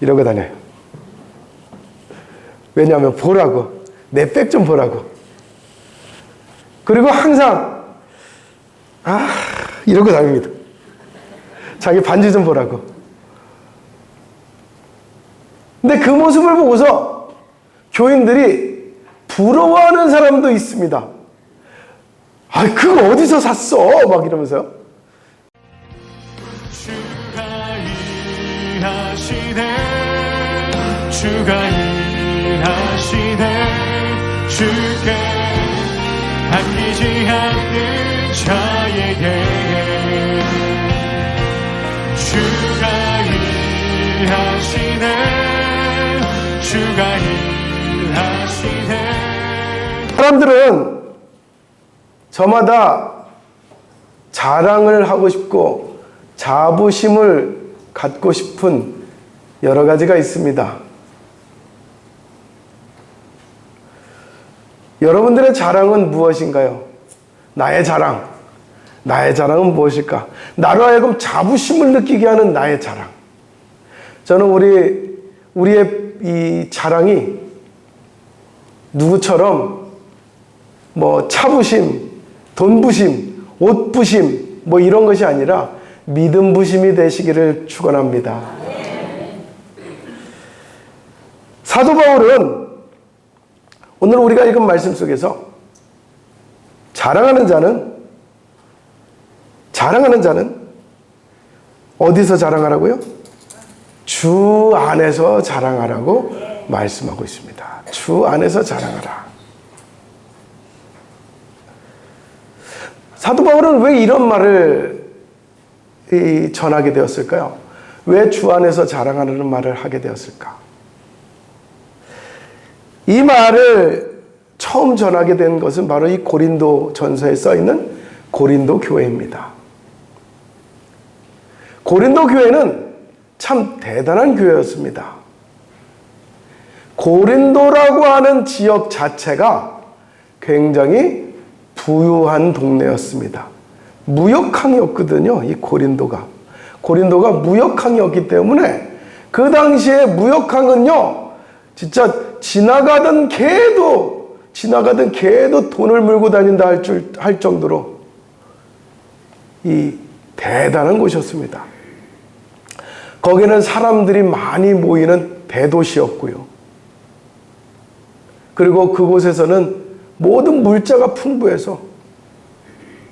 이러고 다녀요. 왜냐하면 보라고. 내 백 좀 보라고. 그리고 항상, 아, 이러고 다닙니다. 자기 반지 좀 보라고. 근데 그 모습을 보고서 교인들이 부러워하는 사람도 있습니다. 아, 그거 어디서 샀어? 막 이러면서요. 일하시네. 주가 일하시네. 주께 아끼지 않는 자에게. 주가 일하시네. 주가 일하시네. 사람들은 저마다 자랑을 하고 싶고 자부심을 갖고 싶은 여러 가지가 있습니다. 여러분들의 자랑은 무엇인가요? 나의 자랑. 나의 자랑은 무엇일까? 나로 하여금 자부심을 느끼게 하는 나의 자랑. 저는 우리, 우리의 이 자랑이 누구처럼 뭐 차부심, 돈부심, 옷부심 뭐 이런 것이 아니라 믿음 부심이 되시기를 축원합니다. 사도 바울은 오늘 우리가 읽은 말씀 속에서 자랑하는 자는 자랑하는 자는 어디서 자랑하라고요? 주 안에서 자랑하라고 말씀하고 있습니다. 주 안에서 자랑하라. 사도 바울은 왜 이런 말을 이, 전하게 되었을까요? 왜 주 안에서 자랑하는 말을 하게 되었을까? 이 말을 처음 전하게 된 것은 바로 이 고린도 전서에 써 있는 고린도 교회입니다. 고린도 교회는 참 대단한 교회였습니다. 고린도라고 하는 지역 자체가 굉장히 부유한 동네였습니다. 무역항이었거든요, 이 고린도가. 고린도가 무역항이었기 때문에 그 당시에 무역항은요, 진짜 지나가던 개도, 지나가던 개도 돈을 물고 다닌다 할, 줄, 할 정도로 이 대단한 곳이었습니다. 거기는 사람들이 많이 모이는 대도시였고요. 그리고 그곳에서는 모든 물자가 풍부해서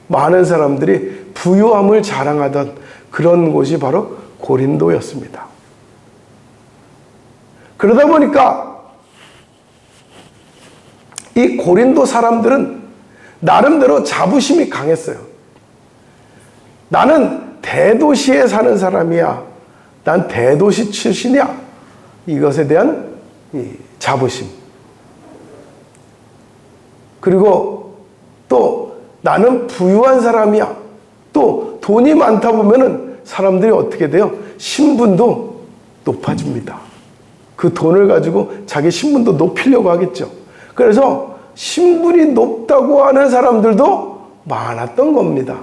많은 사람들이 부유함을 자랑하던 그런 곳이 바로 고린도였습니다. 그러다 보니까 이 고린도 사람들은 나름대로 자부심이 강했어요. 나는 대도시에 사는 사람이야. 난 대도시 출신이야. 이것에 대한 이 자부심. 그리고 또 나는 부유한 사람이야. 또 돈이 많다 보면은 사람들이 어떻게 돼요? 신분도 높아집니다. 그 돈을 가지고 자기 신분도 높이려고 하겠죠. 그래서 신분이 높다고 하는 사람들도 많았던 겁니다.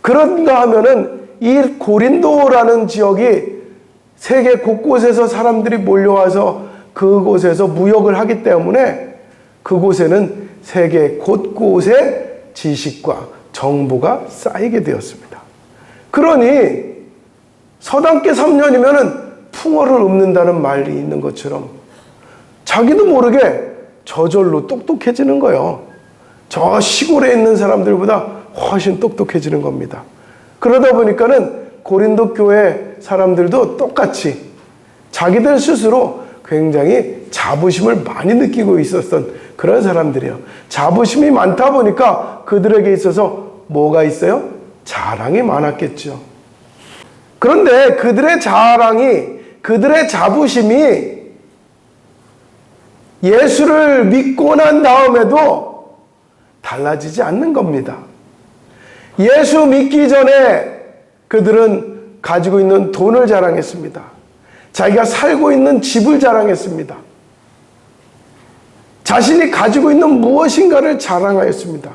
그런가 하면은 이 고린도라는 지역이 세계 곳곳에서 사람들이 몰려와서 그곳에서 무역을 하기 때문에 그곳에는 세계 곳곳에 지식과 정보가 쌓이게 되었습니다. 그러니 서당계 3년이면은 풍어를 읊는다는 말이 있는 것처럼 자기도 모르게 저절로 똑똑해지는 거예요. 저 시골에 있는 사람들보다 훨씬 똑똑해지는 겁니다. 그러다 보니까는 고린도 교회 사람들도 똑같이 자기들 스스로 굉장히 자부심을 많이 느끼고 있었던 그런 사람들이에요. 자부심이 많다 보니까 그들에게 있어서 뭐가 있어요? 자랑이 많았겠죠. 그런데 그들의 자랑이, 그들의 자부심이 예수를 믿고 난 다음에도 달라지지 않는 겁니다. 예수 믿기 전에 그들은 가지고 있는 돈을 자랑했습니다. 자기가 살고 있는 집을 자랑했습니다. 자신이 가지고 있는 무엇인가를 자랑하였습니다.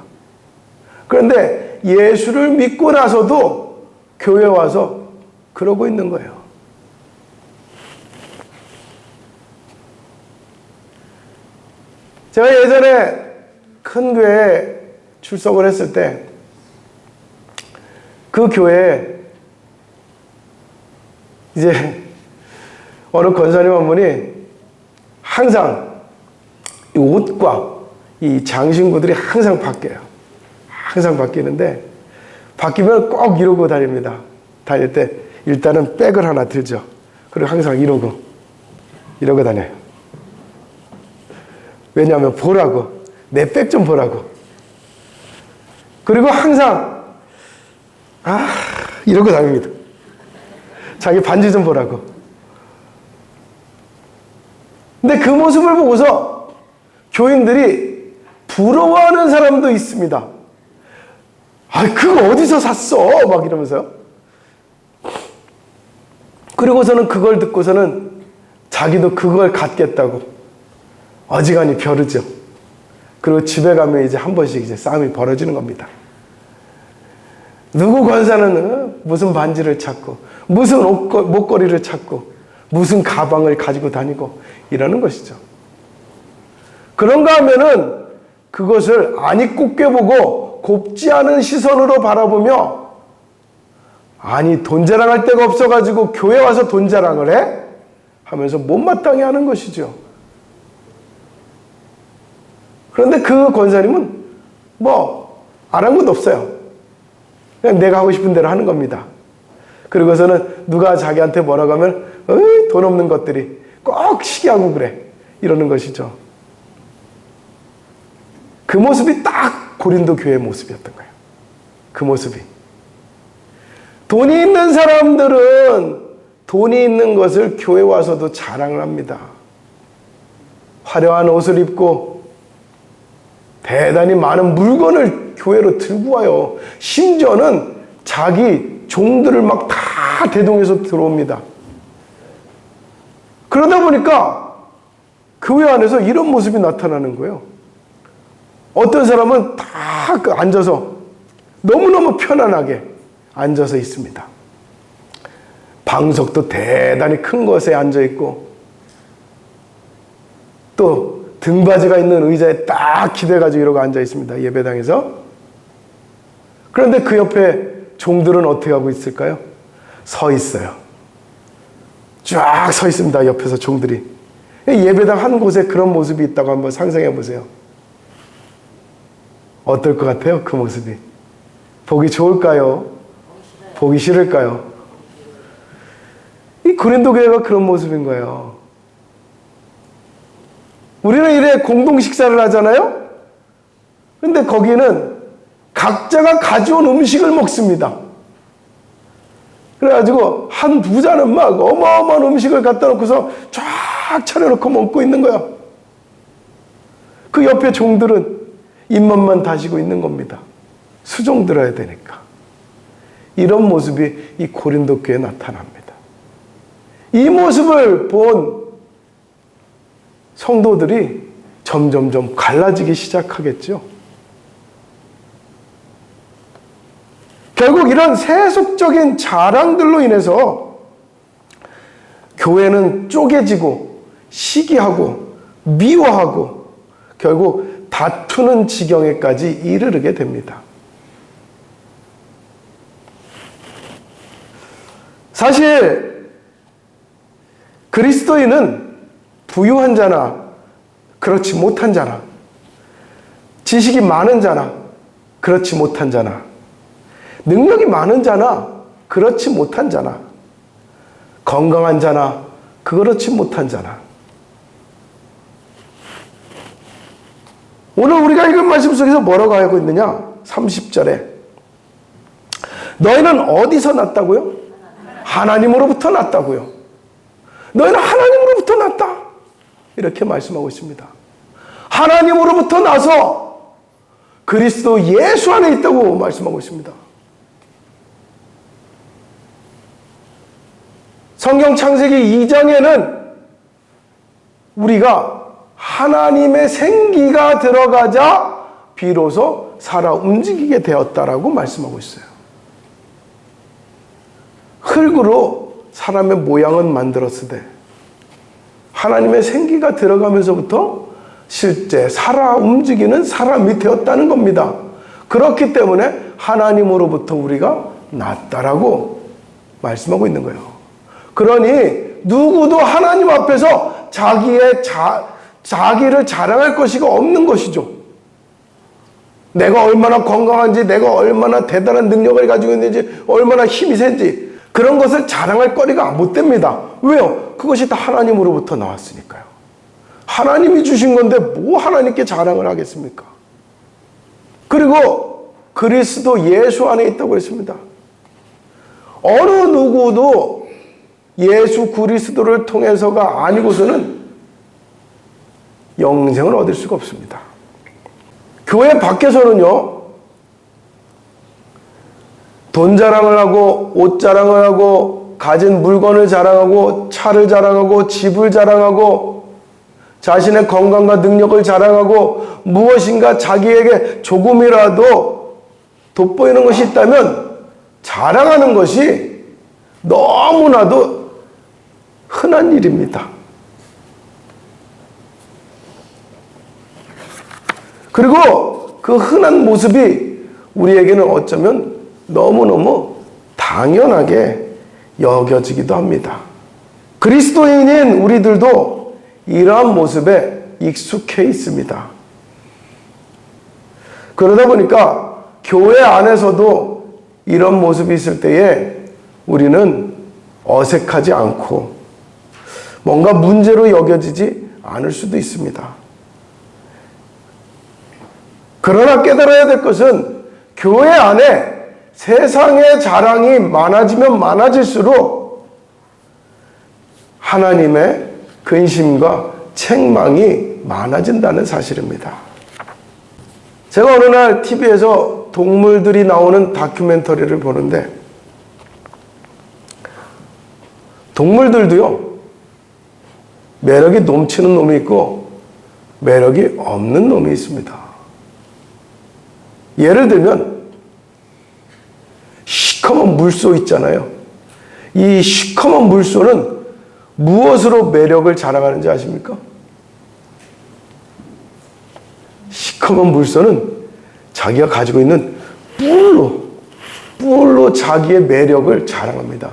그런데 예수를 믿고 나서도 교회 와서 그러고 있는 거예요. 제가 예전에 큰 교회에 출석을 했을 때 그 교회에 이제 어느 권사님 한 분이 항상 이 옷과 이 장신구들이 항상 바뀌어요. 항상 바뀌는데 바뀌면 꼭 이러고 다닙니다. 다닐 때 일단은 백을 하나 들죠. 그리고 항상 이러고 이러고 다녀요. 왜냐하면 보라고 내 백 좀 보라고. 그리고 항상 아 이러고 다닙니다. 자기 반지 좀 보라고. 근데 그 모습을 보고서 교인들이 부러워하는 사람도 있습니다. 아, 그거 어디서 샀어? 막 이러면서요. 그리고서는 그걸 듣고서는 자기도 그걸 갖겠다고 어지간히 벼르죠. 그리고 집에 가면 이제 한 번씩 이제 싸움이 벌어지는 겁니다. 누구 권사는 어? 무슨 반지를 찾고, 무슨 옷거, 목걸이를 찾고, 무슨 가방을 가지고 다니고 이러는 것이죠. 그런가 하면은 그것을 아니 곱게 보고 곱지 않은 시선으로 바라보며 아니 돈 자랑할 데가 없어가지고 교회 와서 돈 자랑을 해? 하면서 못마땅해 하는 것이죠. 그런데 그 권사님은 뭐 아랑곳 없어요. 그냥 내가 하고 싶은 대로 하는 겁니다. 그리고서는 누가 자기한테 뭐라고 하면 어이, 돈 없는 것들이 꼭 시기하고 그래 이러는 것이죠. 그 모습이 딱 고린도 교회 모습이었던 거예요. 그 모습이. 돈이 있는 사람들은 돈이 있는 것을 교회 와서도 자랑을 합니다. 화려한 옷을 입고 대단히 많은 물건을 교회로 들고 와요. 심지어는 자기 종들을 막 다 대동해서 들어옵니다. 그러다 보니까 교회 안에서 이런 모습이 나타나는 거예요. 어떤 사람은 다그 앉아서 너무너무 편안하게 앉아서 있습니다. 방석도 대단히 큰 곳에 앉아 있고 또 등받이가 있는 의자에 딱 기대가지고 이러고 앉아 있습니다. 예배당에서. 그런데 그 옆에 종들은 어떻게 하고 있을까요? 서 있어요. 쫙 서 있습니다. 옆에서 종들이. 예배당 한 곳에 그런 모습이 있다고 한번 상상해 보세요. 어떨 것 같아요? 그 모습이. 보기 좋을까요? 보기 싫을까요? 이 고린도 교회가 그런 모습인 거예요. 우리는 이래 공동 식사를 하잖아요? 근데 거기는 각자가 가져온 음식을 먹습니다. 그래가지고 한 부자는 막 어마어마한 음식을 갖다 놓고서 쫙 차려놓고 먹고 있는 거야. 그 옆에 종들은 입맛만 다시고 있는 겁니다. 수종 들어야 되니까. 이런 모습이 이 고린도 교회에 나타납니다. 이 모습을 본 성도들이 점점점 갈라지기 시작하겠죠. 결국 이런 세속적인 자랑들로 인해서 교회는 쪼개지고 시기하고 미워하고 결국 다투는 지경에까지 이르르게 됩니다. 사실 그리스도인은 부유한 자나 그렇지 못한 자나 지식이 많은 자나 그렇지 못한 자나 능력이 많은 자나 그렇지 못한 자나 건강한 자나 그렇지 못한 자나. 오늘 우리가 읽은 말씀 속에서 뭐라고 하고 있느냐? 30절에. 너희는 어디서 났다고요? 하나님으로부터 났다고요. 너희는 났다 이렇게 말씀하고 있습니다 하나님으로부터 나서 그리스도 예수 안에 있다고 말씀하고 있습니다 성경 창세기 2장에는 우리가 하나님의 생기가 들어가자 비로소 살아 움직이게 되었다라고 말씀하고 있어요. 흙으로 사람의 모양은 만들었으되 하나님의 생기가 들어가면서부터 실제 살아 움직이는 사람이 되었다는 겁니다. 그렇기 때문에 하나님으로부터 우리가 낫다라고 말씀하고 있는 거예요. 그러니 누구도 하나님 앞에서 자기의 자, 자기를 자랑할 것이가 없는 것이죠. 내가 얼마나 건강한지, 내가 얼마나 대단한 능력을 가지고 있는지, 얼마나 힘이 센지, 그런 것을 자랑할 거리가 못 됩니다. 왜요? 그것이 다 하나님으로부터 나왔으니까요. 하나님이 주신 건데 뭐 하나님께 자랑을 하겠습니까? 그리고 그리스도 예수 안에 있다고 그랬습니다. 어느 누구도 예수 그리스도를 통해서가 아니고서는 영생을 얻을 수가 없습니다. 교회 밖에서는요, 돈 자랑을 하고, 옷 자랑을 하고, 가진 물건을 자랑하고, 차를 자랑하고, 집을 자랑하고, 자신의 건강과 능력을 자랑하고, 무엇인가 자기에게 조금이라도 돋보이는 것이 있다면, 자랑하는 것이 너무나도 흔한 일입니다. 그리고 그 흔한 모습이 우리에게는 어쩌면 너무너무 당연하게 여겨지기도 합니다. 그리스도인인 우리들도 이러한 모습에 익숙해 있습니다. 그러다 보니까 교회 안에서도 이런 모습이 있을 때에 우리는 어색하지 않고 뭔가 문제로 여겨지지 않을 수도 있습니다. 그러나 깨달아야 될 것은 교회 안에 세상의 자랑이 많아지면 많아질수록 하나님의 근심과 책망이 많아진다는 사실입니다. 제가 어느 날 TV에서 동물들이 나오는 다큐멘터리를 보는데 동물들도요 매력이 넘치는 놈이 있고 매력이 없는 놈이 있습니다. 예를 들면 물소 있잖아요. 이 시커먼 물소는 무엇으로 매력을 자랑하는지 아십니까? 시커먼 물소는 자기가 가지고 있는 뿔로 뿔로 자기의 매력을 자랑합니다.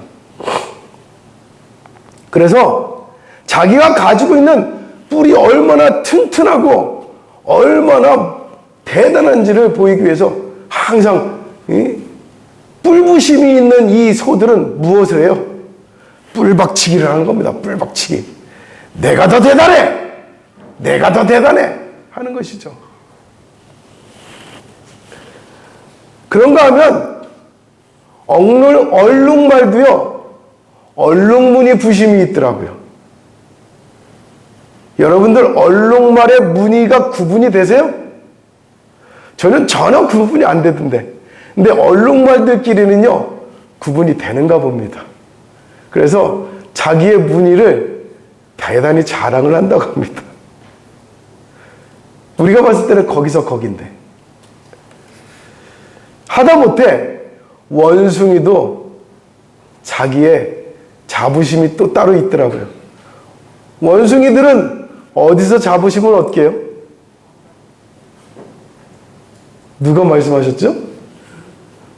그래서 자기가 가지고 있는 뿔이 얼마나 튼튼하고 얼마나 대단한지를 보이기 위해서 항상 이 뿔부심이 있는 이 소들은 무엇을 해요? 뿔박치기를 하는 겁니다. 뿔박치기. 내가 더 대단해! 내가 더 대단해! 하는 것이죠. 그런가 하면 얼룩, 얼룩말도요. 얼룩무늬 부심이 있더라고요. 여러분들 얼룩말의 무늬가 구분이 되세요? 저는 전혀 구분이 안 되던데. 근데 얼룩말들끼리는요, 구분이 되는가 봅니다. 그래서 자기의 무늬를 대단히 자랑을 한다고 합니다. 우리가 봤을 때는 거기서 거긴데. 하다못해 원숭이도 자기의 자부심이 또 따로 있더라고요. 원숭이들은 어디서 자부심을 얻게 해요? 누가 말씀하셨죠?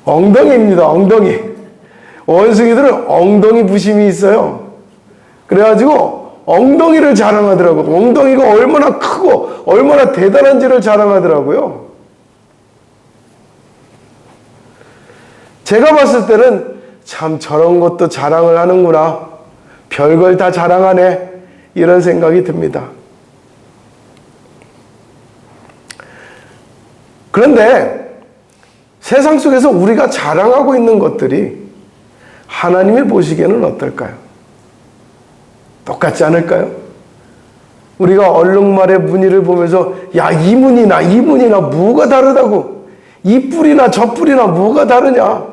엉덩이입니다. 엉덩이. 원숭이들은 엉덩이 부심이 있어요. 그래가지고 엉덩이를 자랑하더라고. 엉덩이가 얼마나 크고 얼마나 대단한지를 자랑하더라고요. 제가 봤을 때는 참 저런 것도 자랑을 하는구나. 별걸 다 자랑하네. 이런 생각이 듭니다. 그런데 세상 속에서 우리가 자랑하고 있는 것들이 하나님이 보시기에는 어떨까요? 똑같지 않을까요? 우리가 얼룩말의 무늬를 보면서 야, 이 무늬나 이 무늬나 뭐가 다르다고? 이 뿔이나 저 뿔이나 뭐가 다르냐?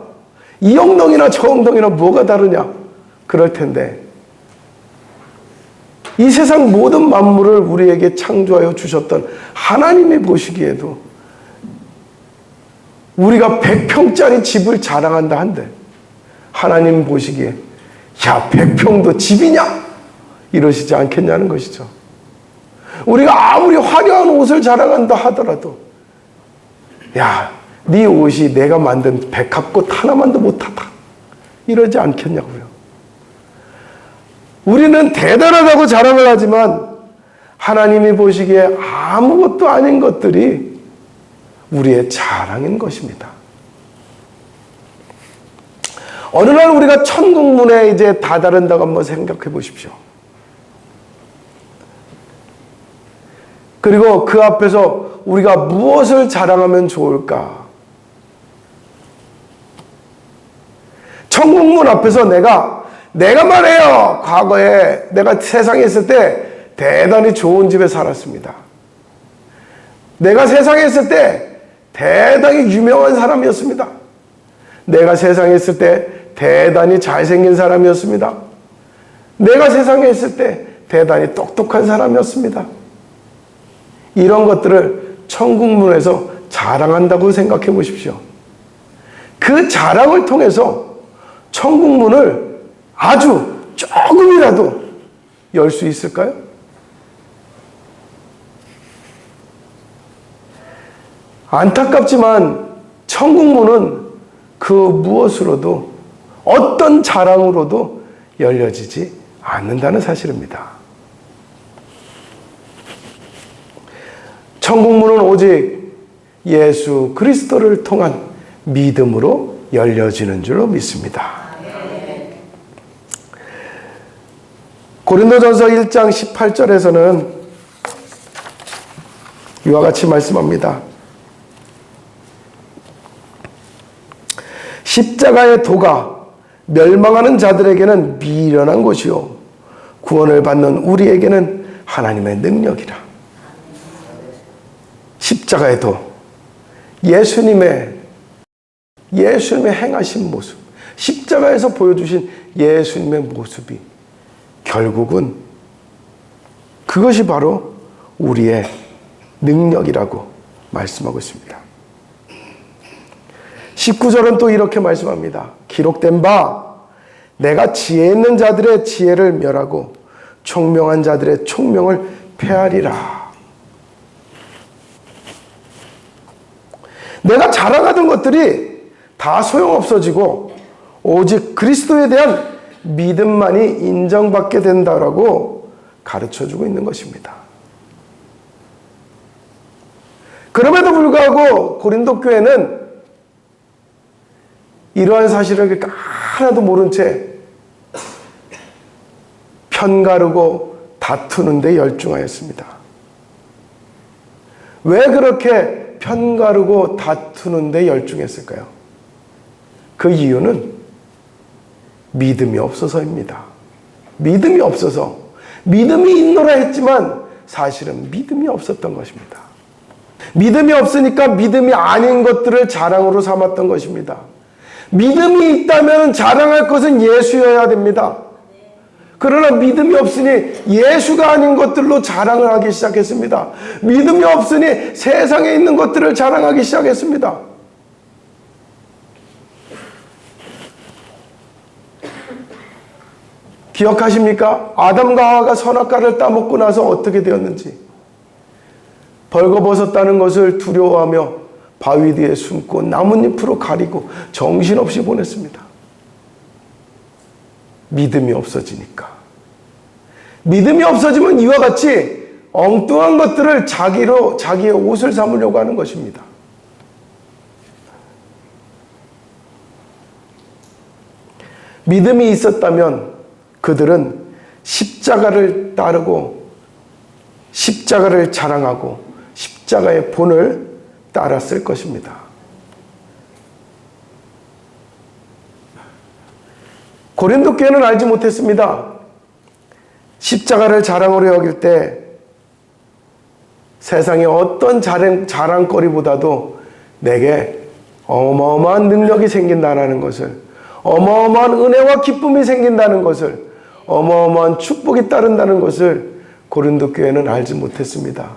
이 엉덩이나 저 엉덩이나 뭐가 다르냐? 그럴 텐데 이 세상 모든 만물을 우리에게 창조하여 주셨던 하나님이 보시기에도 우리가 100평짜리 집을 자랑한다 한데 하나님 보시기에 야 100평도 집이냐? 이러시지 않겠냐는 것이죠. 우리가 아무리 화려한 옷을 자랑한다 하더라도 야, 네 옷이 내가 만든 백합꽃 하나만도 못하다. 이러지 않겠냐고요. 우리는 대단하다고 자랑을 하지만 하나님이 보시기에 아무것도 아닌 것들이 우리의 자랑인 것입니다. 어느 날 우리가 천국문에 이제 다다른다고 한번 생각해 보십시오. 그리고 그 앞에서 우리가 무엇을 자랑하면 좋을까? 천국문 앞에서 내가, 내가 말해요. 과거에 내가 세상에 있을 때 대단히 좋은 집에 살았습니다. 내가 세상에 있을 때 대단히 유명한 사람이었습니다. 내가 세상에 있을 때 대단히 잘생긴 사람이었습니다. 내가 세상에 있을 때 대단히 똑똑한 사람이었습니다. 이런 것들을 천국문에서 자랑한다고 생각해 보십시오. 그 자랑을 통해서 천국문을 아주 조금이라도 열 수 있을까요? 안타깝지만 천국문은 그 무엇으로도 어떤 자랑으로도 열려지지 않는다는 사실입니다. 천국문은 오직 예수 그리스도를 통한 믿음으로 열려지는 줄로 믿습니다. 고린도전서 1장 18절에서는 이와 같이 말씀합니다. 십자가의 도가 멸망하는 자들에게는 미련한 것이요 구원을 받는 우리에게는 하나님의 능력이라. 십자가의 도 예수님의 예수님의 행하신 모습 십자가에서 보여주신 예수님의 모습이 결국은 그것이 바로 우리의 능력이라고 말씀하고 있습니다. 19절은 또 이렇게 말씀합니다. 기록된 바 내가 지혜 있는 자들의 지혜를 멸하고 총명한 자들의 총명을 폐하리라. 내가 자랑하던 것들이 다 소용없어지고 오직 그리스도에 대한 믿음만이 인정받게 된다라고 가르쳐 주고 있는 것입니다. 그럼에도 불구하고 고린도 교회는 이러한 사실을 하나도 모른 채 편가르고 다투는 데 열중하였습니다. 왜 그렇게 편가르고 다투는 데 열중했을까요? 그 이유는 믿음이 없어서입니다. 믿음이 없어서 믿음이 있노라 했지만 사실은 믿음이 없었던 것입니다. 믿음이 없으니까 믿음이 아닌 것들을 자랑으로 삼았던 것입니다. 믿음이 있다면 자랑할 것은 예수여야 됩니다. 그러나 믿음이 없으니 예수가 아닌 것들로 자랑을 하기 시작했습니다. 믿음이 없으니 세상에 있는 것들을 자랑하기 시작했습니다. 기억하십니까? 아담과 하와가 선악과를 따먹고 나서 어떻게 되었는지. 벌거벗었다는 것을 두려워하며 바위 뒤에 숨고 나뭇잎으로 가리고 정신없이 보냈습니다. 믿음이 없어지니까. 믿음이 없어지면 이와 같이 엉뚱한 것들을 자기로, 자기의 옷을 삼으려고 하는 것입니다. 믿음이 있었다면 그들은 십자가를 따르고 십자가를 자랑하고 십자가의 본을 따랐을 것입니다. 고린도 교회는 알지 못했습니다. 십자가를 자랑으로 여길 때 세상의 어떤 자랑, 자랑거리보다도 내게 어마어마한 능력이 생긴다는 것을, 어마어마한 은혜와 기쁨이 생긴다는 것을, 어마어마한 축복이 따른다는 것을 고린도 교회는 알지 못했습니다.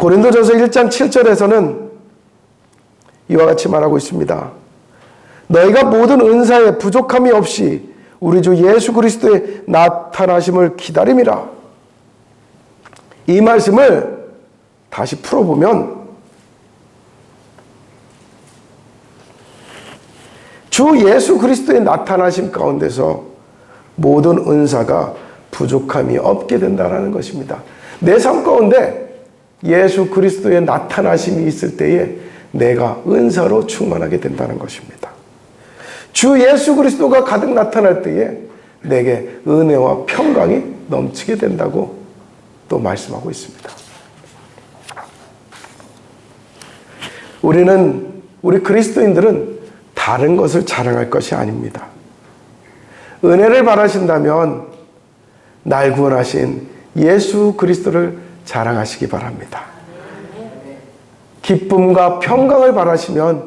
고린도전서 1장 7절에서는 이와 같이 말하고 있습니다. 너희가 모든 은사에 부족함이 없이 우리 주 예수 그리스도의 나타나심을 기다림이라. 이 말씀을 다시 풀어보면 주 예수 그리스도의 나타나심 가운데서 모든 은사가 부족함이 없게 된다는 것입니다. 내 삶 가운데 예수 그리스도의 나타나심이 있을 때에 내가 은사로 충만하게 된다는 것입니다. 주 예수 그리스도가 가득 나타날 때에 내게 은혜와 평강이 넘치게 된다고 또 말씀하고 있습니다. 우리는 우리 그리스도인들은 다른 것을 자랑할 것이 아닙니다. 은혜를 바라신다면 날 구원하신 예수 그리스도를 자랑하시기 바랍니다. 기쁨과 평강을 바라시면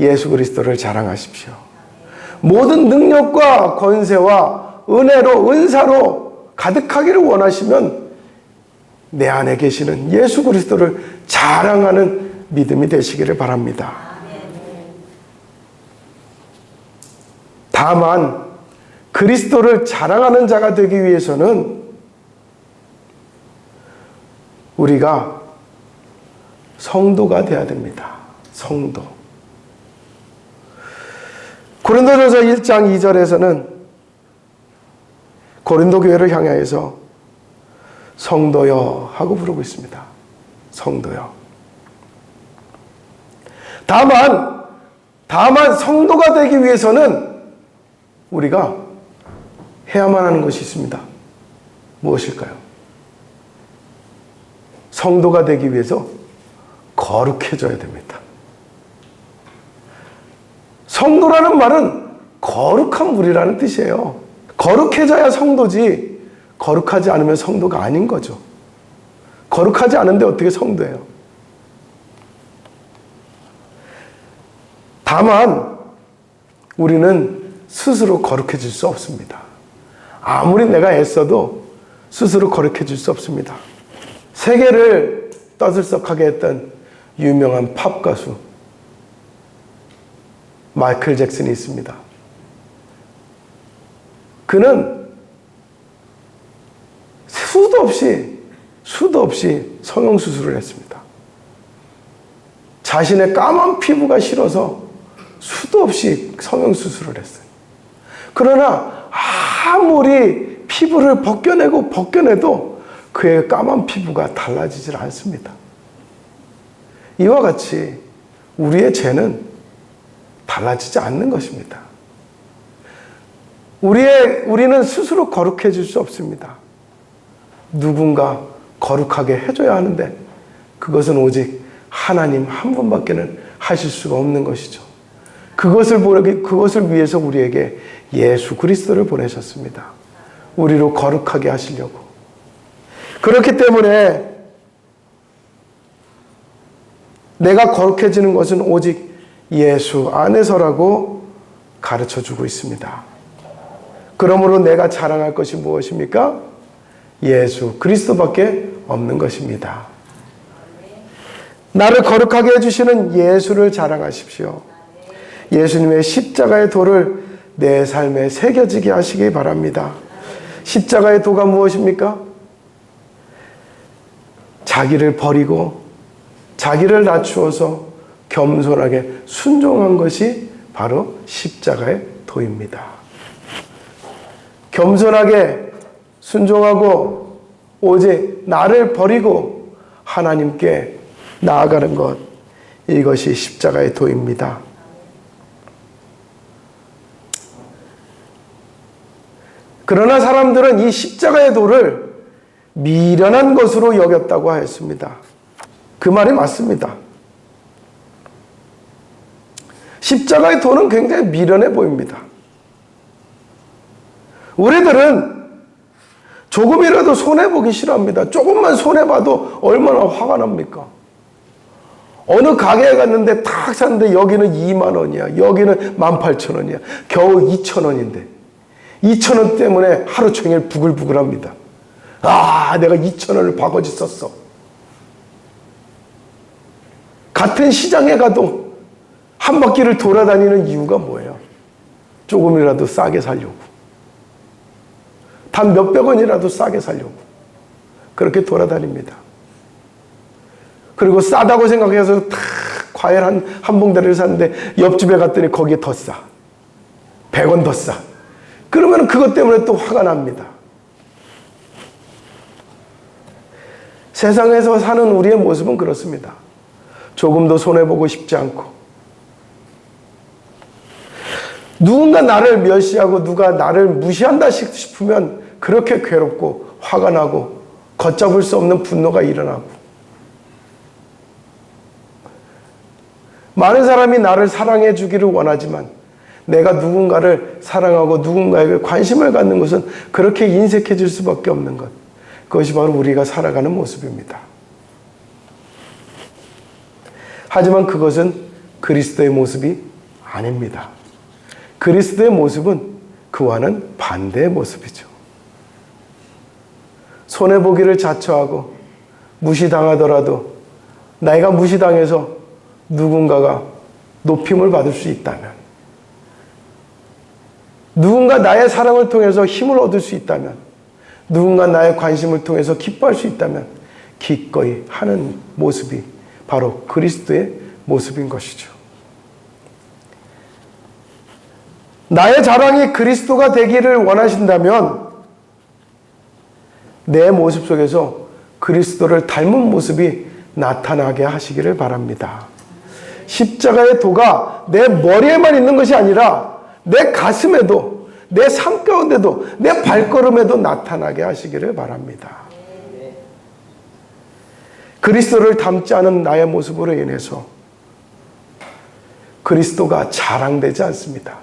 예수 그리스도를 자랑하십시오. 모든 능력과 권세와 은혜로 은사로 가득하기를 원하시면 내 안에 계시는 예수 그리스도를 자랑하는 믿음이 되시기를 바랍니다. 다만 그리스도를 자랑하는 자가 되기 위해서는 우리가 성도가 되어야 됩니다. 성도. 고린도전서 1장 2절에서는 고린도 교회를 향하여서 성도여 하고 부르고 있습니다. 성도여. 다만 다만 성도가 되기 위해서는 우리가 해야만 하는 것이 있습니다. 무엇일까요? 성도가 되기 위해서 거룩해져야 됩니다. 성도라는 말은 거룩한 물이라는 뜻이에요. 거룩해져야 성도지, 거룩하지 않으면 성도가 아닌 거죠. 거룩하지 않은데 어떻게 성도예요? 다만, 우리는 스스로 거룩해질 수 없습니다. 아무리 내가 애써도 스스로 거룩해질 수 없습니다. 세계를 떠들썩하게 했던 유명한 팝 가수 마이클 잭슨이 있습니다. 그는 수도 없이 수도 없이 성형 수술을 했습니다. 자신의 까만 피부가 싫어서 수도 없이 성형 수술을 했어요. 그러나 아무리 피부를 벗겨내고 벗겨내도 그의 까만 피부가 달라지질 않습니다. 이와 같이 우리의 죄는 달라지지 않는 것입니다. 우리의, 우리는 스스로 거룩해질 수 없습니다. 누군가 거룩하게 해줘야 하는데 그것은 오직 하나님 한 분밖에는 하실 수가 없는 것이죠. 그것을 보기, 그것을 위해서 우리에게 예수 그리스도를 보내셨습니다. 우리로 거룩하게 하시려고. 그렇기 때문에 내가 거룩해지는 것은 오직 예수 안에서라고 가르쳐 주고 있습니다. 그러므로 내가 자랑할 것이 무엇입니까? 예수 그리스도밖에 없는 것입니다. 나를 거룩하게 해주시는 예수를 자랑하십시오. 예수님의 십자가의 도를 내 삶에 새겨지게 하시기 바랍니다. 십자가의 도가 무엇입니까? 자기를 버리고 자기를 낮추어서 겸손하게 순종한 것이 바로 십자가의 도입니다. 겸손하게 순종하고 오직 나를 버리고 하나님께 나아가는 것 이것이 십자가의 도입니다. 그러나 사람들은 이 십자가의 도를 미련한 것으로 여겼다고 하였습니다. 그 말이 맞습니다. 십자가의 도는 굉장히 미련해 보입니다. 우리들은 조금이라도 손해보기 싫어합니다. 조금만 손해봐도 얼마나 화가 납니까? 어느 가게에 갔는데 탁 샀는데 여기는 2만 원이야. 여기는 18,000원이야. 겨우 2,000원인데. 2,000원 때문에 하루 종일 부글부글 합니다. 아, 내가 2,000원을 바가지 썼어. 같은 시장에 가도 한 바퀴를 돌아다니는 이유가 뭐예요? 조금이라도 싸게 살려고. 단 몇백 원이라도 싸게 살려고. 그렇게 돌아다닙니다. 그리고 싸다고 생각해서 탁 과일 한, 한 봉다리를 샀는데 옆집에 갔더니 거기에 더 싸. 100원 더 싸. 그러면 그것 때문에 또 화가 납니다. 세상에서 사는 우리의 모습은 그렇습니다. 조금도 손해보고 싶지 않고, 누군가 나를 멸시하고 누가 나를 무시한다 싶으면 그렇게 괴롭고 화가 나고 걷잡을 수 없는 분노가 일어나고 많은 사람이 나를 사랑해 주기를 원하지만 내가 누군가를 사랑하고 누군가에게 관심을 갖는 것은 그렇게 인색해질 수밖에 없는 것. 그것이 바로 우리가 살아가는 모습입니다. 하지만 그것은 그리스도의 모습이 아닙니다. 그리스도의 모습은 그와는 반대의 모습이죠. 손해보기를 자처하고 무시당하더라도 내가 무시당해서 누군가가 높임을 받을 수 있다면 누군가 나의 사랑을 통해서 힘을 얻을 수 있다면 누군가 나의 관심을 통해서 기뻐할 수 있다면 기꺼이 하는 모습이 바로 그리스도의 모습인 것이죠. 나의 자랑이 그리스도가 되기를 원하신다면 내 모습 속에서 그리스도를 닮은 모습이 나타나게 하시기를 바랍니다. 십자가의 도가 내 머리에만 있는 것이 아니라 내 가슴에도, 내 삶 가운데도, 내 발걸음에도 나타나게 하시기를 바랍니다. 그리스도를 닮지 않은 나의 모습으로 인해서 그리스도가 자랑되지 않습니다.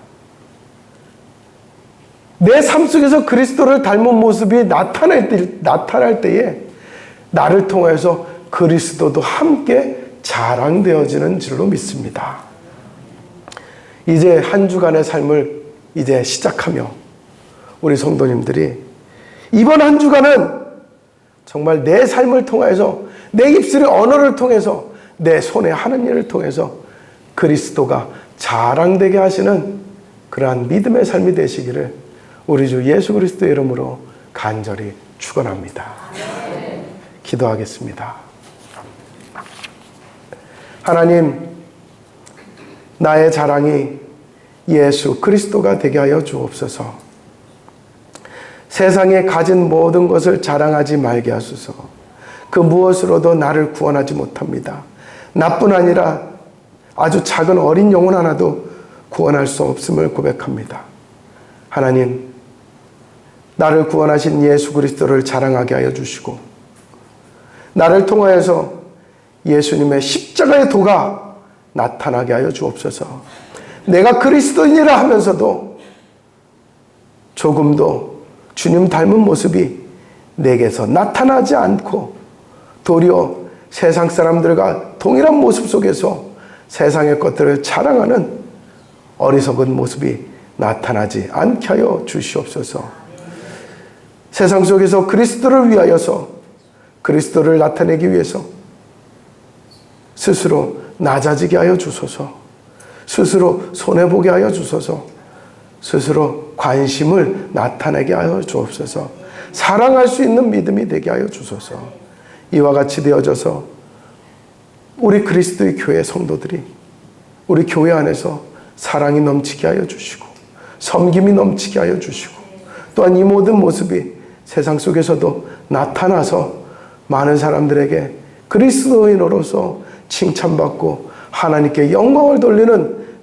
내 삶 속에서 그리스도를 닮은 모습이 나타날, 때, 나타날 때에 나를 통해서 그리스도도 함께 자랑되어지는 줄로 믿습니다. 이제 한 주간의 삶을 이제 시작하며 우리 성도님들이 이번 한 주간은 정말 내 삶을 통해서 내 입술의 언어를 통해서 내 손에 하는 일을 통해서 그리스도가 자랑되게 하시는 그러한 믿음의 삶이 되시기를 우리 주 예수 그리스도의 이름으로 간절히 축원합니다. 기도하겠습니다. 하나님, 나의 자랑이 예수 그리스도가 되게 하여 주옵소서. 세상에 가진 모든 것을 자랑하지 말게 하소서. 그 무엇으로도 나를 구원하지 못합니다. 나뿐 아니라 아주 작은 어린 영혼 하나도 구원할 수 없음을 고백합니다. 하나님, 나를 구원하신 예수 그리스도를 자랑하게 하여 주시고, 나를 통하여서 예수님의 십자가의 도가 나타나게 하여 주옵소서. 내가 그리스도인이라 하면서도 조금도 주님 닮은 모습이 내게서 나타나지 않고 도리어 세상 사람들과 동일한 모습 속에서 세상의 것들을 자랑하는 어리석은 모습이 나타나지 않게 하여 주시옵소서. 세상 속에서 그리스도를 위하여서 그리스도를 나타내기 위해서 스스로 낮아지게 하여 주소서. 스스로 손해보게 하여 주소서. 스스로 관심을 나타내게 하여 주옵소서. 사랑할 수 있는 믿음이 되게 하여 주소서. 이와 같이 되어져서 우리 그리스도의 교회 성도들이 우리 교회 안에서 사랑이 넘치게 하여 주시고 섬김이 넘치게 하여 주시고 또한 이 모든 모습이 세상 속에서도 나타나서 많은 사람들에게 그리스도인으로서 칭찬받고 하나님께 영광을 돌리는